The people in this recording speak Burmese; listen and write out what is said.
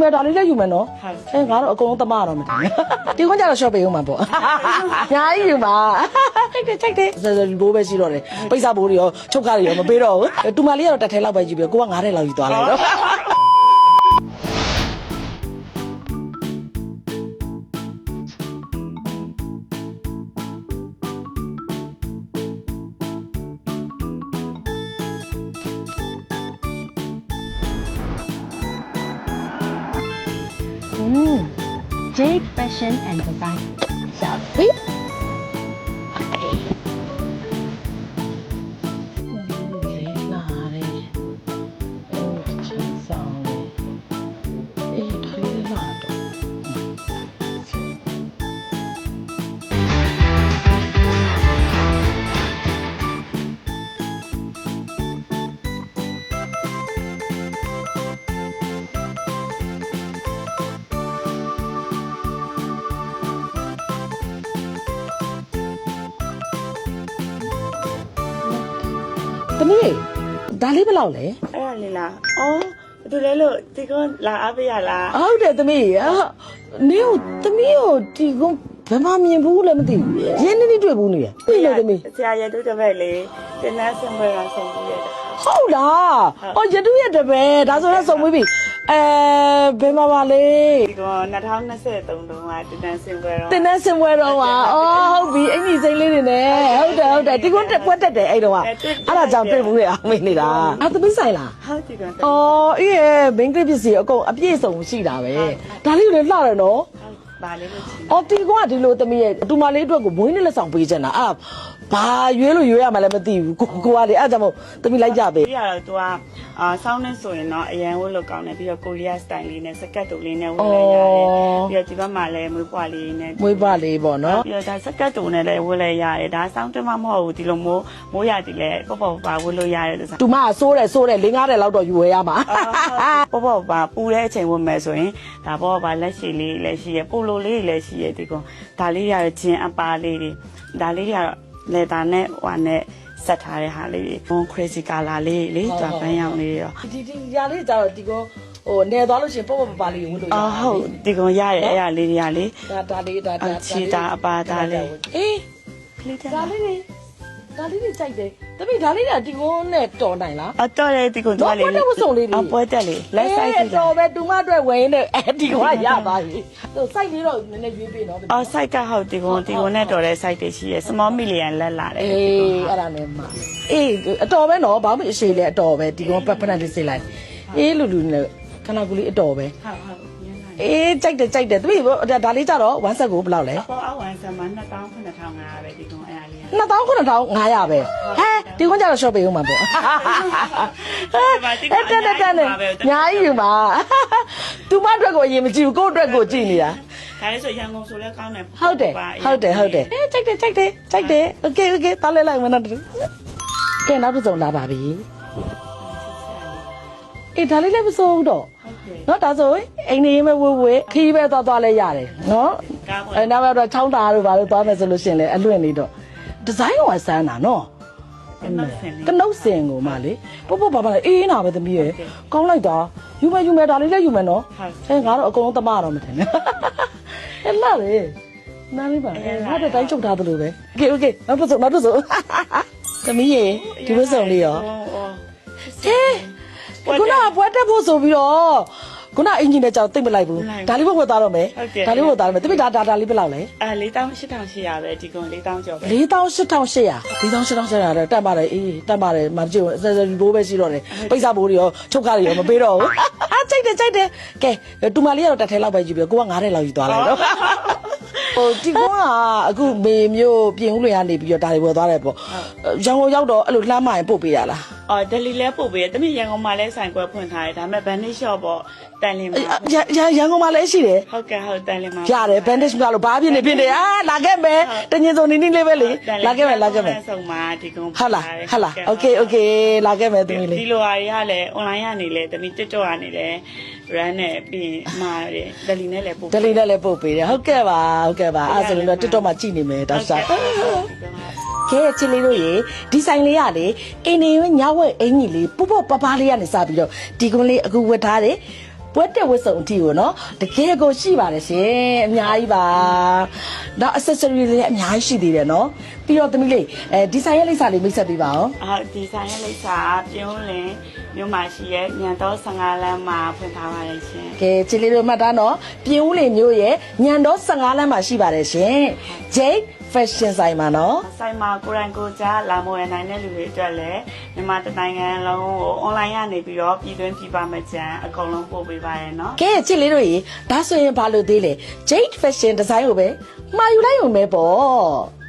မဒါလေးလည်းယူမယ်နော်ဟုတ်အဲငါတော့အကုန်လုံးသမားတော့မတင်ဒီကွန်းကြတော့ shop ပေးဦးမှာပေါ့ညာကြီးယူမှာတိုက်တယ်တိုက်တယ်ဆိုဘိုးပဲရှိတော့တယ်ပိတ်စာဘိုးတွေရောချုပ်ကားတွေရောမပေးတော့ဘူးတူမလေးကတော့တစ်ထဲလောက်ပဲကြည့်ပြီးကိုက9ထဲလောက်ယူသွားလိုက်တော့ Jade Fashion and Design. Shop သမီးဒါလေးဘယ်လောက်လဲအဲ့ဒါလေးလားအော်သူလဲလို့ဒီကွန်လာအားပေးရလားဟုတ်တယ်သမီးအာနင်းကိုသမီးကိုဒီကုန်းဘယ်မှမြင်ဘူးလည်းမသိဘူးရင်းနှီးနှီးတွေ့ဘူးနေရပြီလေသမီးဆရာရတို့တပည့်လေတင်နန်းစင်ပွဲကဆုံးပြီးရတဲ့ဟုတ်လားအော်ရတုရတပဲဒါဆိုတော့စုံမွေးပြီအဲဘယ်မှာပါလဲဒီကွန်2023တုန်းကတင်နန်းစင်ပွဲတော့တင်တဲ့စင်ပွဲတော့ဟာအော်ဟုတ်ပြီအင်ကြီးစိမ့်လေးတွေနဲ့ ဟုတ်တယ်ဟုတ်တယ်ဒီကုန်းတက်ပွက်တက်တယ်အဲ့တော့ကအဲ့ဒါကြောင့်တွေ့ဘူးလေအမေနေတာအာသမီးဆိုင်လားဟုတ်ဒီကွန်အော်အေးရဲ့မင်းကလေးပစ္စည်းအကုန်အပြည့်စုံရှိတာပဲဒါလေးကိုလည်းလှတယ်နော်ပါလေးလို့ရှိအော်တီကွာဒီလိုသမီးရဲ့တူမလေးအတွက်ကိုမွေးနေ့လက်ဆောင်ပေးချင်တာအာ ဘာရွေးလို့ရွေးရမှလည်းမသိဘူးကိုကိုကလေအဲ့ဒါကြောင့်မို့သမီးလိုက်ကြပဲ ပြီးရတော့ तू อ่ะအာဆောင်းနေဆိုရင်တော့အရန်ဝတ်လို့ကောင်းတယ်ပြီးတော့ကိုရီးယားစတိုင်လေးနဲ့စကတ်တူလေးနဲ့ဝတ်လိုက်ရတယ်ပြီးတော့ဒီဘက်မှာလည်းမွေးပွားလေးနဲ့ မွေးပါလေးပေါ့နော် ပြီးတော့ဒါစကတ်တူနဲ့လည်းဝတ်လိုက်ရတယ်ဒါဆောင်းတွင်းမမဟုတ်ဘူးဒီလိုမိုးမိုးရည်လည်းပေါ့ပေါ့ပါဝတ်လို့ရတယ်ဆို တူမကစိုးတယ်စိုးတယ်၄၅တယ်လောက်တော့ယူဝဲရမှာ ပေါ့ပေါ့ပါပူတဲ့အချိန်ဝင်မယ်ဆိုရင်ဒါပေါ့ပါလက်ရှိလေးလည်းရှိရပိုလိုလေးလည်းရှိရဒီကောင်ဒါလေးရတော့ဂျင်းအပါလေးတွေဒါလေးရတော့ လေတာနဲ့ဟိုနဲ့ဆက်ထားတဲ့ဟာလေးတွေ bon crazy color လေးလေတွာပန်းရောင်လေးရောဒီဒီຢာလေးကြတော့ဒီကောဟိုနေသွားလို့ရှိရင်ပေါ့ပေါ့ပါပါလေးဝတ်လို့ရအော်ဟုတ်ဒီကောင်ရတယ်အဲ့ဒါလေးတွေကလေဒါဒါလေးဒါဒါအချီတာအပါဒါလေးအေးလေးတဲ့ဒါလေးတွေဒါလေးတွေကြိုက်တယ် သမီးဒါလေးကဒီကုန်းနဲ့တော်နိုင်လားအတော့လေဒီကောင်တွားလေးတော့ပွဲတက်ဝတ်စုံလေးတွေအပွဲတက်လေးလက်ဆိုင်ကြည့်တော်လားပဲတူမအတွက်ဝင်နေအဲဒီကရပါပြီသူစိုက်လေးတော့နည်းနည်းရွေးပေးနော်အော် site ကဟုတ်ဒီကောင်ဒီကောင်နဲ့တော်တဲ့ site တွေရှိရ small million လက်လာတယ်အေးအဲ့ဒါနဲ့မှအေးအတော်ပဲနော်ဘာမှအရှိလေအတော်ပဲဒီကောင်ပတ်ဖက်နဲ့စေးလိုက်အေးလူလူနဲ့ခဏကူလေးအတော်ပဲဟုတ်ဟုတ်ညနေအေးကြိုက်တယ်ကြိုက်တယ်သမီးဒါလေးကြတော့1ဆက်ကိုဘယ်လောက်လဲအပေါ်အဝန်ဆ မှာ2900ပဲဒီကုန်းအဲ့ဒါလေးက2900ပဲဟဲဒီကွန်းကြတော့ shop ပေးဦးမှာပေါ့အဲ့တက်တက်တက်နဲ့ညာကြီးယူပါသူမအတွက်ကိုအရင်မကြည့်ဘူးကို့အတွက်ကိုကြည့်နေတာဒါလည်းဆိုရန်ကုန်ဆိုလဲကောင်းတယ်ဟုတ်တယ်ဟုတ်တယ်ဟုတ်တယ်အဲကြိုက်တယ်ကြိုက်တယ်ကြိုက်တယ် okay okay တားလဲလိုက်မနော်ကဲနောက်တစ်စုံလာပါပြီအေးဒါလေးလည်းမစိုးဘူးတော့နော်ဒါဆိုအိမ်နေရင်ပဲဝေးဝေးခီးပဲသွားသွားလဲရတယ်နော် ကားပေါ် အဲနောက်တော့ချောင်းတာတို့ဘာလို့သွားမယ်ဆိုလို့ရှရင်လဲအလွင့်လေးတော့ဒီဇိုင်းကဆန်းတာနော် နောက်ဆင်လေး ကနုတ်စင်ကိုမလေးပုတ်ပုတ်ပါပါလေးအေးနာပဲသမီးရယ်ကောင်းလိုက်တာယူမယ်ယူမယ်ဒါလေးလည်းယူမယ်နော် ဟုတ် အဲငါတော့အကုန်လုံးသမားတော့မထင်နဲ့အဲလာလေနားလေးပါအဲငါတို့တိုင်းချုပ်ထားသလိုပဲโอเคโอเคနောက်တစ်စုံနောက်တစ်စုံသမီးရယ်ဒီလိုစုံလေးရောဟဲခုနကပွဲတက်ဖို့ဆိုပြီးတော့ ခုနအင်ဂျင်နဲ့ကြောက်တိတ်မလိုက်ဘူးဒါလေးဘုတ်ဝတ်သွားတော့မယ်ဒါလေးဘုတ်သွားတော့မယ်သမီးဒါဒါဒါလေးဘယ်လောက်လဲအဲ4800ပဲဒီကောင်4000ကျော်ပဲ48,800 48,800တော့တက်ပါတယ်အေးတက်ပါတယ်မကြည့်ဘူးစစဘိုးပဲရှိတော့တယ်ပိတ်စာဘိုးတွေရောချုပ်ကားတွေရောမပေးတော့ဘူးအာကြိုက်တယ်ကြိုက်တယ်ကဲတူမလေးကတော့တစ်ထဲလောက်ပဲကြည့်ပြီးကိုက9ထဲလောက်ယူသွားလိုက်တော့ဟိုဒီကွန်းကအခုမေမျိုးပြင်ဦးလွင်ကနေပြီးတော့ဒါတွေဝယ်သွားတယ်ပေါ့ရန်ကုန်ရောက်တော့အဲ့လိုလှမ်းမရင်ပို့ပေးရလား အော်ဒယ်လီလဲပို့ပေးတယ်တမင်ရန်ကုန်မှာလဲဆိုင်ကွဲဖွင့်ထားတယ်ဒါပေမဲ့ bandage shop ပေါ့တန်လင်းမှာရန်ရန်ရန်ကုန်မှာလည်းရှိတယ်ဟုတ်ကဲ့ဟုတ်တန်လင်းမှာရတယ် bandage မလို့ဘာဖြစ်နေဖြစ်နေအာလာခဲ့မယ်တညင်စုံနီးနီးလေးပဲလေလာခဲ့မယ်လာခဲ့မယ်ဆုံးမှာဒီကုန်းဟုတ်လားဟုတ်လား okay okay လာခဲ့မယ်တမီးလေးဒီလိုဟာတွေကလည်း online ကနေလဲတမီး TikTok ကနေလဲ brand နဲ့ပြီးမှာတယ်ဒယ်လီနဲ့လဲပို့ဒယ်လီနဲ့လဲပို့ပေးတယ်ဟုတ်ကဲ့ပါဟုတ်ကဲ့ပါအဲ့ဆိုရင်တော့ TikTok မှာကြည့်နေမယ်ဒါစား စားကဲချစ်လေးတို့ရေဒီဆိုင်လေးကလေအိမ်နေညဝက်အင်ကြီးလေးပုပ္ပပပလေးကနေစပြီးတော့ဒီကုန်းလေးအခုဝတ်ထားတယ်ပွဲတက်ဝတ်စုံအထိကိုနော်တကယ်ကိုရှိပါတယ်ရှင်အများကြီးပါနောက် accessory တွေလည်းအများကြီးရှိသေးတယ်နော်ပြီးတော့သမီးလေးအဲဒီဇိုင်းရဲ့လိပ်စာလေးမိတ်ဆက်ပေးပါအောင်အာဒီဇိုင်းရဲ့လိပ်စာပြုံးလင်းမြို့မှာရှိရဲ့ညံတော်15လမ်းမှာဖွင့်ထားပါတယ်ရှင်ကဲချစ်လေးတို့မှတ်သားနော်ပြင်ဦးလေမျိုးရဲ့ညံတော်15လမ်းမှာရှိပါတယ်ရှင် Jade Fashion ဆိုင်မှာနော်ဆိုင်မှာကိုရိုင်းကိုကြားလာမဝယ်နိုင်တဲ့လူတွေအတွက်လည်းမြန်မာတစ်နိုင်ငံလုံးကို online ကနေပြီးတော့ပြည်တွင်းပြည်ပမကြံအကုန်လုံးပို့ပေးပါရနော်ကဲချစ်လေးတို့ရေဒါဆိုရင်ဘာလို့သေးလဲ Jade Fashion Design ကိုပဲမှာယူလိုက်ရုံပဲပေါ့